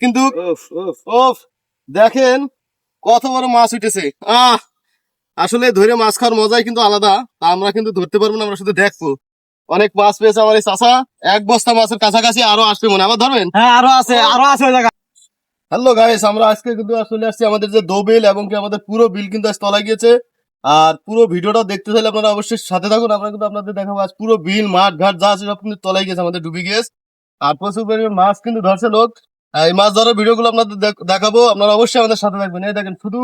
কিন্তু দেখেন কত বড় মাছ উঠেছে। আহ আসলে ধরে মাছ খাওয়ার মজাই কিন্তু আলাদা তা আমরা কিন্তু ধরতে পারব না আমরা শুধু দেখব। অনেক মাছ পেয়েছে আমার এই চাষা এক বস্তা মাছের কাছাকাছি আরও আসবে মনে আবার ধরবেন? হ্যাঁ আরও আছে আরও আছে ওই জায়গা। হ্যালো গাইস আমরা আজকে কিন্তু আসলে আসছি আমাদের যে দোবিল এবং কি আমাদের পুরো বিল কিন্তু আজ তলায় গিয়েছে। আর পুরো ভিডিওটা দেখতে চাইলে আপনারা অবশ্যই সাথে থাকুন আমরা কিন্তু আপনাদের দেখাবো আজ পুরো বিল মাঠ ঘাট যা আছে সব কিন্তু তলায় গিয়েছে আমাদের ডুবি গিয়েছে আর প্রচুর পরিমাণ মাছ কিন্তু ধরছে লোক। এই মাছ ধরার ভিডিওগুলো আপনাদের দেখাবো। আপনারা অবশ্যই আমাদের সাথে থাকবেন। এই দেখেন শুধু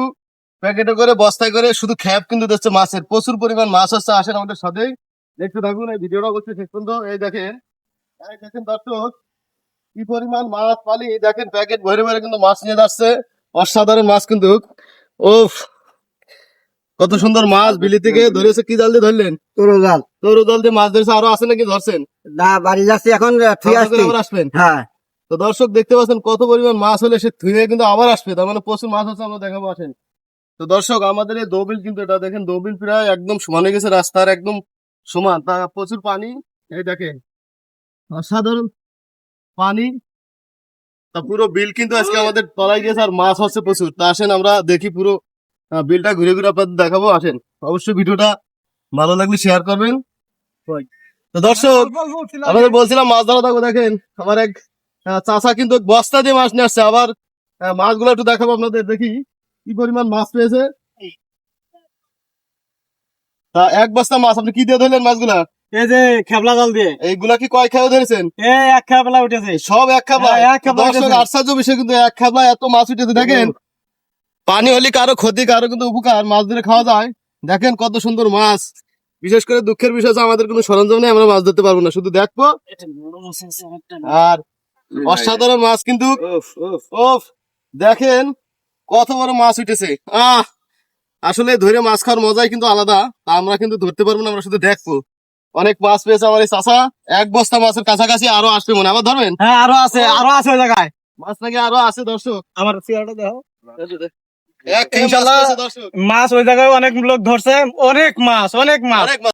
প্যাকেটে করে বস্তায় করে শুধু খ্যাপ কিন্তু দিচ্ছে মাছের। প্রচুর পরিমাণ মাছ হচ্ছে আসেন আমাদের সাথেই দেখতে থাকুন এই ভিডিওটা অবশ্যই শেষ পর্যন্ত। এই দেখেন এই দেখেন দর্শক কি পরিমাণ মাছ পালি। দেখেন প্যাকেট ভরে ভরে কিন্তু মাছ নিয়ে যাচ্ছে। অসাধারণ মাছ কিন্তু। ওফ কত সুন্দর মাছ। বিলি থেকে ধরেছে কি জাল দিয়ে ধরলেন? তোর জাল। তোর জাল দিয়ে মাছ ধরেছে আরও আছে নাকি ধরছেন? না বাড়ি যাচ্ছি এখন আসবেন? হ্যাঁ। তো দর্শক দেখতে পাচ্ছেন কত পরিমাণ মাছ হলে সে ধুয়ে কিন্তু আবার আসবে। তার মানে প্রচুর মাছ আছে আমরা দেখাবো আসেন। তো দর্শক আমাদের এই দৌবিল কিন্তু এটা দেখেন দৌবিল প্রায় একদম সমান হয়ে গেছে রাস্তার একদম সমান। তা প্রচুর পানি এই দেখেন অসাধারণ পানি। তা পুরো বিল কিন্তু আজকে আমাদের তলায় গেছে আর মাছ হচ্ছে প্রচুর। তা আসেন আমরা দেখি পুরো বিলটা ঘুরে ঘুরে আপনাদের দেখাবো। আসেন অবশ্যই ভিডিওটা ভালো লাগলে শেয়ার করবেন। তো দর্শক আমাদের বলছিলাম মাছ ধরা থাকব দেখেন আমার এক চাচা কিন্তু বস্তা দিয়ে মাছ নিয়ে আসছে। আবার মাছগুলো একটু দেখাবো আপনাদের দেখি কি পরিমাণ মাছ পেয়েছে। তা এক বস্তা মাছ আপনি কি দিয়ে ধরলেন মাছগুলা? এই যে খেবলা জাল দিয়ে। এইগুলা কি কয় খেয়ে ধরেছেন? এই এক খেবলা উঠেছে। সব এক খাবলা। হ্যাঁ, এক খাবলা আশ্চর্য বিষয় কিন্তু এক খাবলা এত মাছ উঠেছে দেখেন। পানি হলে কারও ক্ষতি কারও কিন্তু উপকার মাছ ধরে খাওয়া যায়। দেখেন কত সুন্দর মাছ। বিশেষ করে দুঃখের বিষয় আমাদের কোনো সরঞ্জাম নেই আমরা মাছ ধরতে পারব না। শুধু দেখব। আর অসাধারণ মাছ কিন্তু। দেখেন কত বড় মাছ উঠেছে। আহ আসলে ধরে মাছ খাওয়ার মজাই কিন্তু আলাদা তা আমরা কিন্তু ধরতে পারব না আমরা শুধু দেখব। অনেক মাছ পেয়েছে আমার এই চাষা এক বস্তা মাছের কাছাকাছি আরও আসবে মনে। আবার ধরবেন? হ্যাঁ আরও আছে আরও আছে ওই জায়গায়। মাছ নাকি আরও আছে দর্শক? আমার চেয়ারটা দেখো মাছ ইনশাল্লাহ। মাছ ওই জায়গায় অনেক লোক ধরছে অনেক মাছ অনেক মাছ। অনেক মাছ।